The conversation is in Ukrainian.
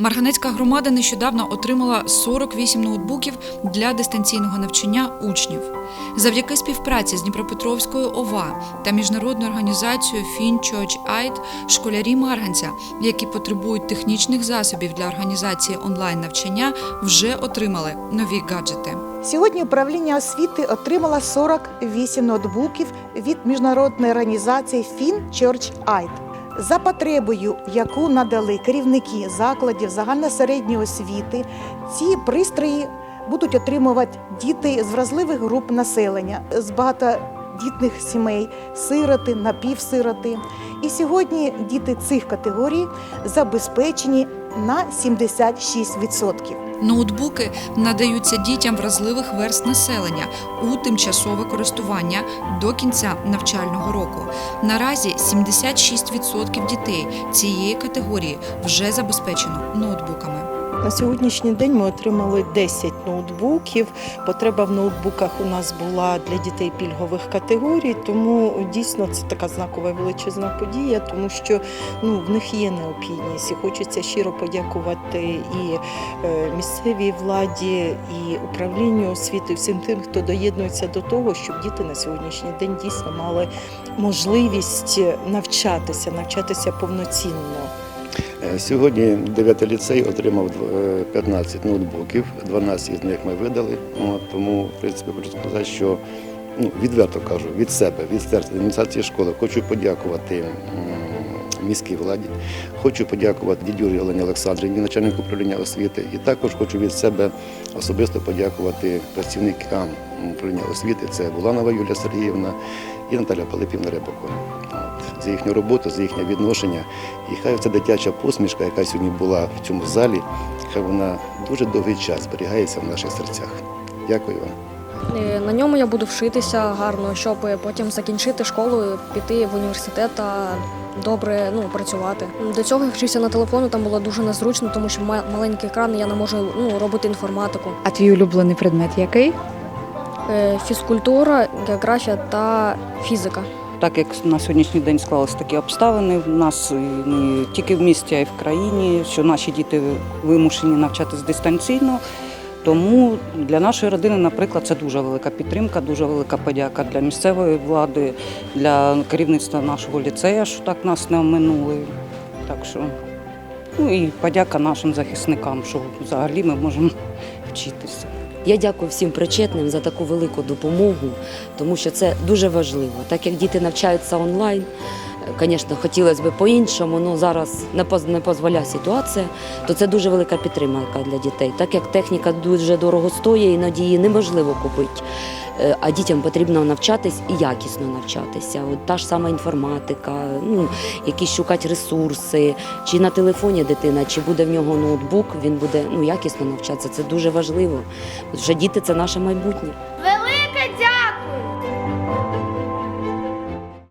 Марганецька громада нещодавно отримала 48 ноутбуків для дистанційного навчання учнів. Завдяки співпраці з Дніпропетровською ОВА та міжнародною організацією FinChurch Aid школярі Марганця, які потребують технічних засобів для організації онлайн навчання, вже отримали нові гаджети. Сьогодні управління освіти отримало 48 ноутбуків від міжнародної організації FinChurch Aid. За потребою, яку надали керівники закладів загальносередньої освіти, ці пристрої будуть отримувати діти з вразливих груп населення, з багатодітних сімей, сироти, напівсироти. І сьогодні діти цих категорій забезпечені на 76%. Ноутбуки надаються дітям вразливих верст населення у тимчасове користування до кінця навчального року. Наразі 76% дітей цієї категорії вже забезпечено ноутбуками. На сьогоднішній день ми отримали 10 ноутбуків. Потреба в ноутбуках у нас була для дітей пільгових категорій, тому дійсно це така знакова величезна подія, тому що ну, в них є необхідність. І хочеться щиро подякувати і е, місцевій владі, і управлінню освіти, всім тим, хто доєднується до того, щоб діти на сьогоднішній день дійсно мали можливість навчатися, навчатися повноцінно. Е, Сьогодні 9 ліцей отримав е, 15 ноутбуків, 12 з них ми видали. Тому, в принципі, хочу сказати, що ну, відверто кажу, від себе, від серця адміністрації школи хочу подякувати міській владі, хочу подякувати дідюрі Олені Олександрівні, начальнику управління освіти, і також хочу від себе особисто подякувати працівникам управління освіти. Це Буланова Юлія Сергіївна і Наталя Пилипівна Рибакова. За їхню роботу, за їхнє відношення. І хай ця дитяча посмішка, яка сьогодні була в цьому залі, хай вона дуже довгий час зберігається в наших серцях. Дякую вам. Е, На ньому я буду вчитися гарно, щоб потім закінчити школу, піти в університет та добре ну, працювати. До цього я вчився на телефону, там було дуже незручно, тому що маленький екран, я не можу ну, робити інформатику. А твій улюблений предмет який? Е, Фізкультура, географія та фізика. Так як на сьогоднішній день склалися такі обставини в нас не тільки в місті, а й в країні, що наші діти вимушені навчатись дистанційно. Тому для нашої родини, наприклад, це дуже велика підтримка, дуже велика подяка для місцевої влади, для керівництва нашого ліцею, що так нас не оминули. Так що, ну і подяка нашим захисникам, що взагалі ми можемо вчитися. Я дякую всім причетним за таку велику допомогу, тому що це дуже важливо. Так як діти навчаються онлайн, звісно, хотілося б по-іншому, але зараз не дозволяє ситуація, то це дуже велика підтримка для дітей. Так як техніка дуже дорого стоїть, іноді її неможливо купити. Е, А дітям потрібно навчатись і якісно навчатися. От та ж сама інформатика, ну якісь шукати ресурси, чи на телефоні дитина, чи буде в нього ноутбук, він буде ну якісно навчатися. Це дуже важливо. Тому що діти це наше майбутнє.